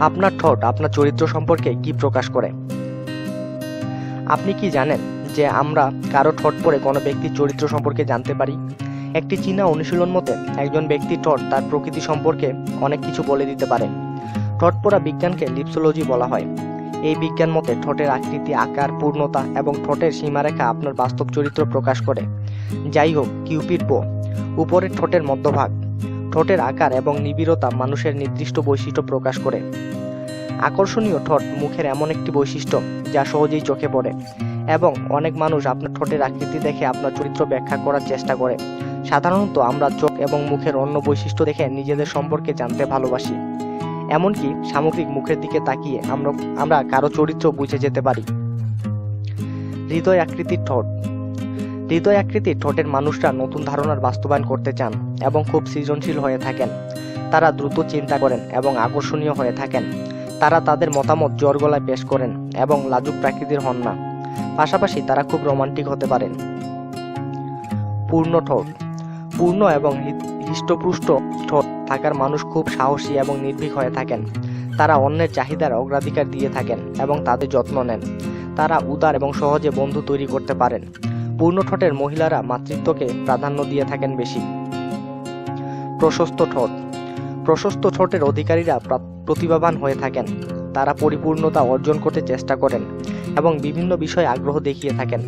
আপনার ঠোঁট আপনার চরিত্র সম্পর্কে কি প্রকাশ করে? আপনি কি জানেন যে আমরা কারও ঠোঁট পরে কোনো ব্যক্তির চরিত্র সম্পর্কে জানতে পারি? একটি চীনা অনুশীলন মতে, একজন ব্যক্তির ঠোঁট তার প্রকৃতি সম্পর্কে অনেক কিছু বলে দিতে পারে। ঠোঁট পড়া বিজ্ঞানকে লিপসোলজি বলা হয়। এই বিজ্ঞান মতে ঠোঁটের আকৃতি, আকার, পূর্ণতা এবং ঠোঁটের সীমারেখা আপনার বাস্তব চরিত্র প্রকাশ করে। যাই হোক কিউপিড বো উপরের ঠোঁটের মধ্যভাগ। ঠোঁটের আকার এবং নিবিড়তা মানুষের নির্দিষ্ট বৈশিষ্ট্য প্রকাশ করে। আকর্ষণীয় ঠোঁট মুখের এমন একটি বৈশিষ্ট্য যা সহজেই চোখে পড়ে এবং অনেক মানুষ আপনার ঠোঁটের আকৃতি দেখে আপনার চরিত্র ব্যাখ্যা করার চেষ্টা করে। সাধারণত আমরা চোখ এবং মুখের অন্য বৈশিষ্ট্য দেখে নিজেদের সম্পর্কে জানতে ভালোবাসি। এমনকি সামগ্রিক মুখের দিকে তাকিয়ে আমরা আমরা কারও চরিত্র বুঝে যেতে পারি। হৃদয় আকৃতির ঠোঁট হৃদয় আকৃতির ঠোঁটের মানুষরা নতুন ধারণার বাস্তবায়ন করতে চান এবং খুব সৃজনশীল হয়ে থাকেন। তারা দ্রুত চিন্তা করেন এবং আকর্ষণীয় হয়ে থাকেন। তারা তাদের মতামত জোর গলায় পেশ করেন এবং লাজুক প্রাকৃতির হন না। পাশাপাশি তারা খুব রোমান্টিক হতে পারেন। পূর্ণ ঠোঁট। পূর্ণ এবং হৃষ্টপুষ্ট ঠোঁট থাকার মানুষ খুব সাহসী এবং নির্ভীক হয়ে থাকেন। তারা অন্যের চাহিদার অগ্রাধিকার দিয়ে থাকেন এবং তাদের যত্ন নেন। তারা উদার এবং সহজে বন্ধু তৈরি করতে পারেন। পূর্ণ ঠোঁটের মহিলারা মাতৃত্বকে প্রাধান্য দিয়ে থাকেন বেশি। প্রশস্ত ঠোঁট। প্রশস্ত ঠোঁটের অধিকারীরা প্রতিভাবান হয়ে থাকেন। তারা পরিপূর্ণতা অর্জন করতে চেষ্টা করেন এবং বিভিন্ন বিষয়ে আগ্রহ দেখিয়ে থাকেন।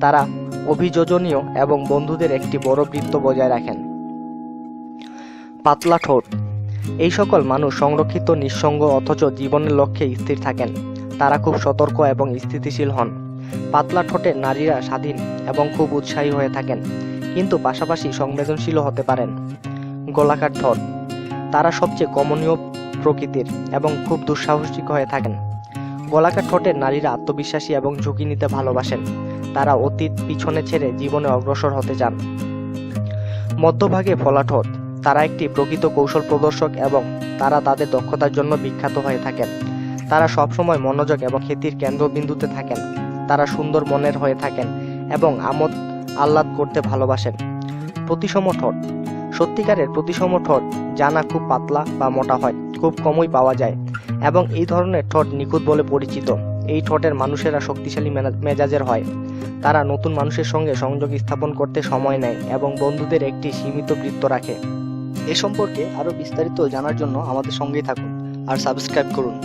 তারা অভিযোজনীয় এবং বন্ধুদের একটি বড় বৃত্ত বজায় রাখেন। পাতলা ঠোঁট। এই সকল মানুষ সংরক্ষিত, নিঃসঙ্গ অথচ জীবনের লক্ষ্যে স্থির থাকেন। তারা খুব সতর্ক এবং স্থিতিশীল হন। পাতলা ঠোঁটে নারীরা স্বাধীন এবং খুব উৎসাহী হয়ে থাকেন, কিন্তু পাশাপাশি সংবেদনশীলও হতে পারেন। গোলাকার ঠোঁট, তারা সবচেয়ে কমনীয় প্রকৃতির এবং খুব দুঃসাহসিক হয়ে থাকেন। গোলাকার ঠোঁটের নারীরা আত্মবিশ্বাসী এবং ঝুঁকি নিতে ভালোবাসেন। তারা অতীত পিছনে ছেড়ে জীবনে অগ্রসর হতে চান। মধ্যভাগে ফলা ঠোঁট, তারা একটি প্রকৃত কৌশল প্রদর্শক এবং তারা তাদের দক্ষতার জন্য বিখ্যাত হয়ে থাকেন। তারা সবসময় মনোযোগ এবং খ্যাতির কেন্দ্রবিন্দুতে থাকেন। তারা সুন্দর মনের হয়ে থাকেন এবং আমোদ আহ্লাদ করতে ভালোবাসেন। প্রতিসম ঠোঁট সত্যিকারের প্রতিসম ঠোঁট জানা খুব পাতলা বা মোটা হয়, খুব কমই পাওয়া যায় এবং এই ধরনের ঠোঁট নিখুঁত বলে পরিচিত। এই ঠোঁটের মানুষেরা শক্তিশালী মেজাজের হয়। তারা নতুন মানুষের সঙ্গে সংযোগ স্থাপন করতে সময় নেয় এবং বন্ধুদের একটি সীমিত বৃত্ত রাখে। এ সম্পর্কে আরও বিস্তারিত জানার জন্য আমাদের সঙ্গেই থাকুন আর সাবস্ক্রাইব করুন।